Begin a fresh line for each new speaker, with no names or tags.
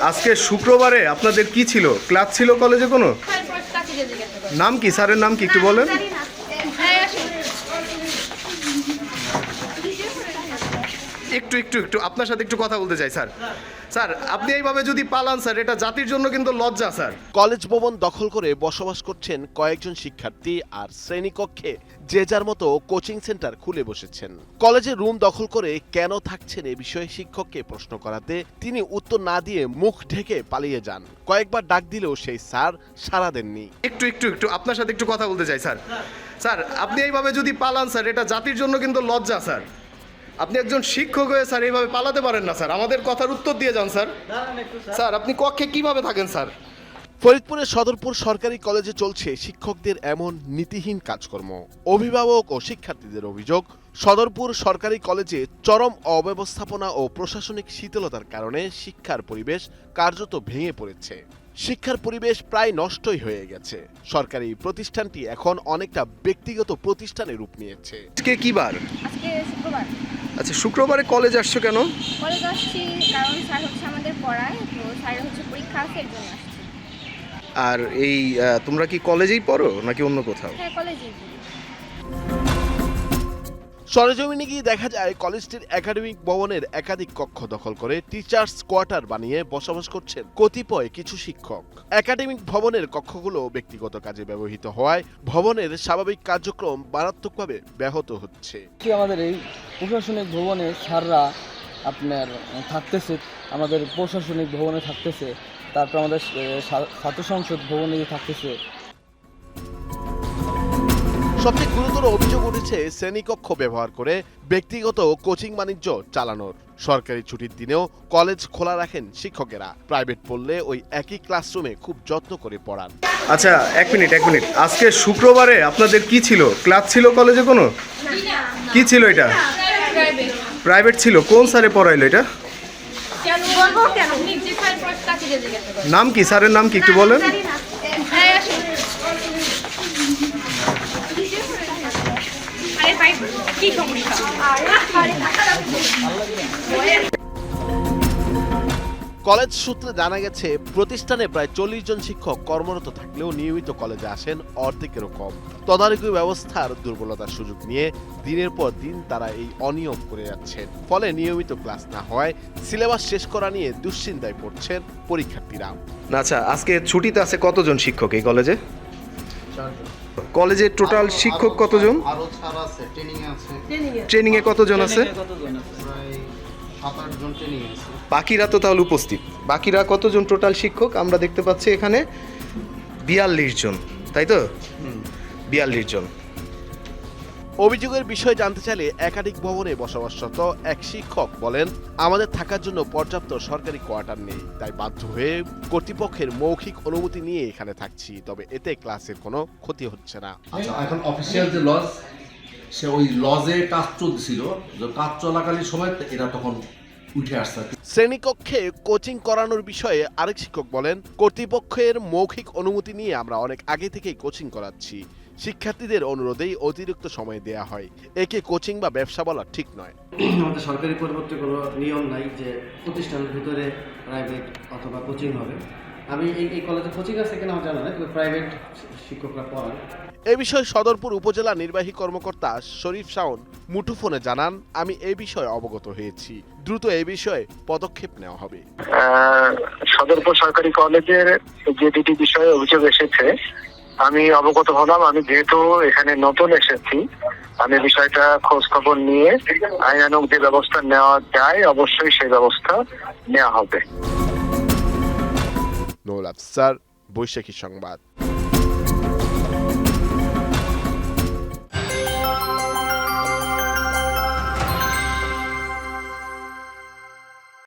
আজকে শুক্রবারে আপনাদের কি ছিল? ক্লাস ছিল কলেজে কোনো? নাম কি? স্যারের নাম কি? একটু বলেন। একটু একটু একটু আপনার সাথে একটু কথা বলতে চাই স্যার। স্যার আপনি এইভাবে যদি পালান স্যার এটা জাতির জন্য কিন্তু লজ্জা স্যার।
কলেজ ভবন দখল করে বসবাস করছেন কয়েকজন শিক্ষার্থী আর শ্রেণীকক্ষে যে যার মতো কোচিং সেন্টার খুলে বসেছেন। কলেজে রুম দখল করে কেন থাকছেন এ বিষয়ে শিক্ষককে প্রশ্ন করাতে তিনি উত্তর না দিয়ে মুখ ঢেকে পালিয়ে যান। কয়েকবার ডাক দিলেও সেই স্যার সাড়া দেননি।
একটু একটু একটু আপনার সাথে একটু কথা বলতে চাই স্যার। স্যার আপনি এইভাবে যদি পালান স্যার এটা জাতির জন্য কিন্তু লজ্জা স্যার। আপনি একজন শিক্ষক হয়ে স্যার এইভাবে পালাতে পারেন না স্যার। আমাদের কথার উত্তর দিয়ে যান স্যার। স্যার। আপনি কক্ষে কীভাবে থাকেন স্যার?
ফরিদপুরের সদরপুর সরকারি কলেজে চলছে শিক্ষকদের এমন নীতিহীন কাজকর্ম। অভিভাবক ও শিক্ষার্থীদের অভিযোগ সদরপুর সরকারি কলেজে চরম অব্যবস্থাপনা ও প্রশাসনিক শীতলতার কারণে শিক্ষার পরিবেশ কার্যত ভেঙে পড়েছে। শিক্ষার পরিবেশ প্রায় নষ্টই হয়ে গেছে। সরকারি প্রতিষ্ঠানটি এখন অনেকটা ব্যক্তিগত প্রতিষ্ঠানে রূপ নিয়েছে।
আজকে কি বার?
আজকে শুক্রবার।
আচ্ছা শুক্রবারে কলেজ আসছো কেন?
কলেজ আসছি কারণ স্যার হচ্ছে আমাদের পড়ায় তো স্যারের হচ্ছে পরীক্ষা আছে এর জন্য আসছি।
আর এই তোমরা কি কলেজেই পড়ো নাকি অন্য কোথাও?
হ্যাঁ কলেজে
সরেজমিনে গিয়ে দেখা যায় কলেজটির একাডেমিক ভবনের একাধিক কক্ষ দখল করে টিচার্স কোয়ার্টার বানিয়ে বসবাস করছেন কতিপয় কিছু শিক্ষক। একাডেমিক ভবনের কক্ষগুলো ব্যক্তিগত কাজে ব্যবহৃত হওয়ায় ভবনের স্বাভাবিক কার্যক্রম মারাত্মকভাবে ব্যাহত হচ্ছে।
কি আমাদের এই প্রশাসনিক ভবনে স্যাররা আপনার থাকতেছে, আমাদের প্রশাসনিক ভবনে থাকতেছে, তারপর আমাদের ছাত্র সংসদ ভবনে থাকতেছে
সবচেয়ে গুরুতর অভিযোগ উঠেছে শ্রেণীকক্ষ ব্যবহার করে ব্যক্তিগত কোচিং বাণিজ্য চালানোর। সরকারি ছুটির দিনেও কলেজ খোলা রাখেন শিক্ষকেরা। প্রাইভেট পড়লে ওই একই ক্লাসরুমে খুব যত্ন করে পড়ান।
আচ্ছা এক মিনিট এক মিনিট। আজকে শুক্রবারে আপনাদের কি ছিল? ক্লাস ছিল কলেজে কোনো? কি ছিল এটা? প্রাইভেট ছিল। কোন স্যারে পড়াইলো এটা? নাম কি? স্যারের নাম কি? একটু বলেন
হ্যাঁ আসুন আরে ভাই কি সমস্যা?
কলেজ সূত্রে জানা গেছে প্রতিষ্ঠানে প্রায় চল্লিশ জন শিক্ষক কর্মরত থাকলেও নিয়মিত কলেজে আসেন অর্ধেকেরও কম। তদারকি ব্যবস্থার দুর্বলতার সুযোগ নিয়ে দিনের পর দিন তারা এই অনিয়ম করে যাচ্ছেন। ফলে নিয়মিত ক্লাস না হওয়ায় সিলেবাস শেষ করা নিয়ে দুশ্চিন্তায় পড়ছেন পরীক্ষার্থীরা।
আচ্ছা আজকে ছুটিতে আছে কতজন শিক্ষক এই কলেজে? কলেজে টোটাল শিক্ষক কতজন?
আরও ট্রেনিং
এ কতজন আছে?
প্রায় সাত আট জন ট্রেনিং আছে।
বাকিরা তো তাহলে উপস্থিত। বাকিরা কতজন টোটাল শিক্ষক? আমরা দেখতে পাচ্ছি এখানে বিয়াল্লিশ জন তাই তো? বিয়াল্লিশ জন।
অভিযোগের বিষয়ে জানতে চাইলে একাধিক ভবনে বসবাসরত এক শিক্ষক বলেন আমাদের থাকার জন্য পর্যাপ্ত সরকারি কোয়ার্টার নেই তাই বাধ্য হয়ে কর্তৃপক্ষের মৌখিক অনুমতি নিয়ে এখানে থাকছি তবে এতে ক্লাসের কোনো ক্ষতি হচ্ছে না।
আচ্ছা এখন অফিসিয়াল যে লজ সে ওই লজে কাজ চলছিল যে কাজ চলাকালীন সময় এরা তখন উঠে আসছে।
শ্রেণীকক্ষে কোচিং করানোর বিষয়ে আরেক শিক্ষক বলেন কর্তৃপক্ষের মৌখিক অনুমতি নিয়ে আমরা অনেক আগে থেকেই কোচিং করাচ্ছি। শিক্ষার্থীদের অনুরোধেই অতিরিক্ত সময় দেয়া হয়। একে কোচিং বা ব্যবসা বলা ঠিক নয়।
আমাদের সরকারি পরিবর্তে কোনো নিয়ম নাই যে প্রতিষ্ঠানের ভিতরে প্রাইভেট অথবা কোচিং হবে। আমি এই এই কলেজে কোচিং আছে কিনা আমার জানা নাই তবে প্রাইভেট শিক্ষকরা পড়ান।
এ বিষয়ে সদরপুর উপজেলা নির্বাহী কর্মকর্তা শরীফ শাওন মুঠোফোনে জানান আমি এ বিষয়ে অবগত হয়েছি। দ্রুত এ বিষয়ে পদক্ষেপ নেওয়া হবে।
সদরপুর সরকারি কলেজের যে দুটি বিষয়ে অভিযোগ এসেছে আমি অবগত হলাম, আমি যেহেতু এখানে নতুন এসেছি, আমি বিষয়টা খোঁজ খবর নিয়ে আইনানুক যে ব্যবস্থা নেওয়া যায়, অবশ্যই সেই ব্যবস্থা নেওয়া হবে।
নোল আফসার বৈশাখী সংবাদ।